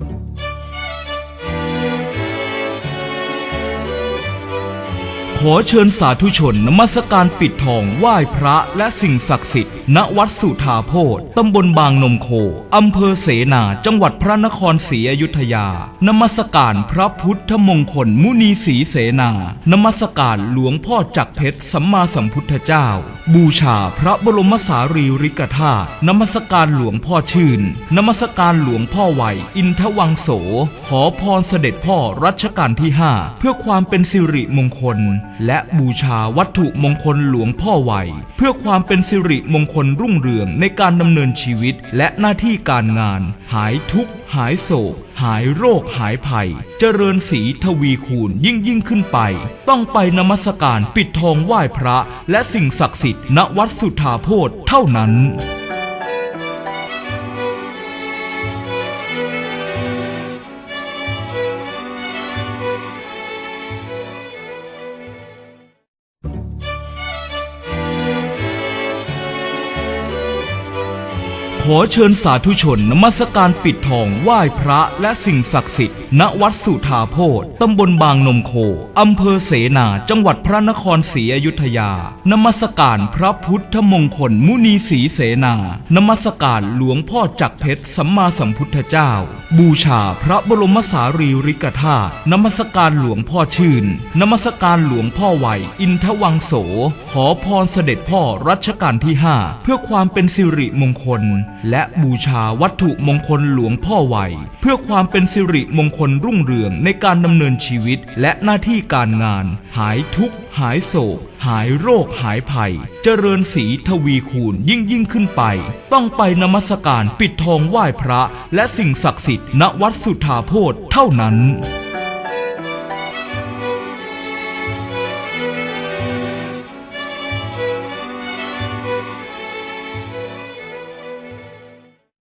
you ขอเชิญสาธุชนนมัสการปิดทองไหว้พระและสิ่งศักดิ์สิทธิ์ ณวัดสุธาโพธตำบลบางนมโค อำเภอเสนา จังหวัดพระนครศรีอยุธยา นมัสการพระพุทธมงคลมุนีศรีเสนา นมัสการหลวงพ่อจักเพชรสัมมาสัมพุทธเจ้า บูชาพระบรมสารีริกธาตุ นมัสการหลวงพ่อชื่น นมัสการหลวงพ่อไหวอินทวังโส ขอพรเสด็จพ่อรัชกาลที่ 5 เพื่อความเป็นสิริมงคลและบูชาวัตถุมงคลหลวงพ่อไวเพื่อความเป็นสิริมงคลรุ่งเรืองในการดำเนินชีวิตและหน้าที่การงาน หายทุกข์หายโศก หายโรคหายภัย เจริญสีทวีคูณยิ่งยิ่งขึ้นไป ต้องไปนมัสการปิดทองไหว้พระ และสิ่งศักดิ์สิทธิ์ณวัดสุธาโพธเท่านั้น ขอเชิญสาธุชนนมัสการปิดทองไหว้พระและสิ่งศักดิ์สิทธิ์ ณวัดสุธาโพธตำบลบางนมโค อำเภอเสนา จังหวัดพระนครศรีอยุธยา นมัสการพระพุทธมงคลมุนีศรีเสนา นมัสการหลวงพ่อจักเพชรสัมมาสัมพุทธเจ้า บูชาพระบรมสารีริกธาตุ นมัสการหลวงพ่อชื่น นมัสการหลวงพ่อไหว อินทวังโส ขอพรเสด็จพ่อรัชกาลที่ 5 เพื่อความเป็นสิริมงคล และบูชาวัตถุมงคลหลวงพ่อไวเพื่อความเป็นสิริมงคลรุ่งเรืองในการดำเนินชีวิตและหน้าที่การงาน หายทุกข์ หายโศก หายโรคหายภัย เจริญสีทวีคูณยิ่งยิ่งขึ้นไป ต้องไปนมัสการปิดทองไหว้พระ และสิ่งศักดิ์สิทธิ์ณวัดสุธาโพธเท่านั้น